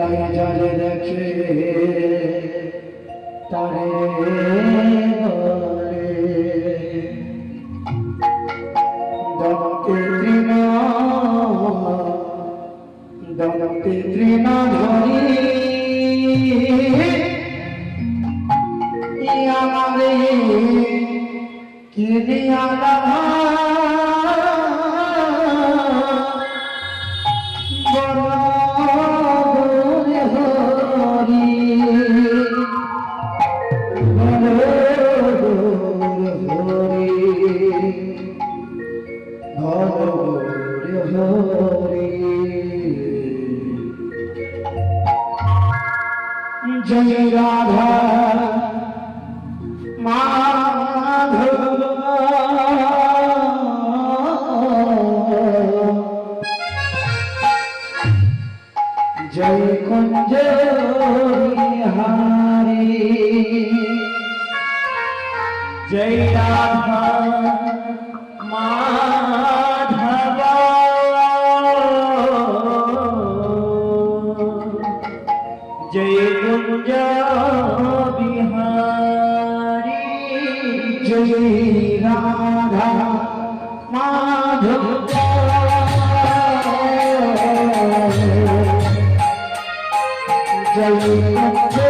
নেতাই যারে দেখে তারে বলে। দমতে তৃণ দমতে তৃণ ধরি আমারে লাভা বড় জয় রাধা মাধব। জয় কুঞ্জ বিহারি জয় রাধা মাধব। জয় রাধা। মাধব জয়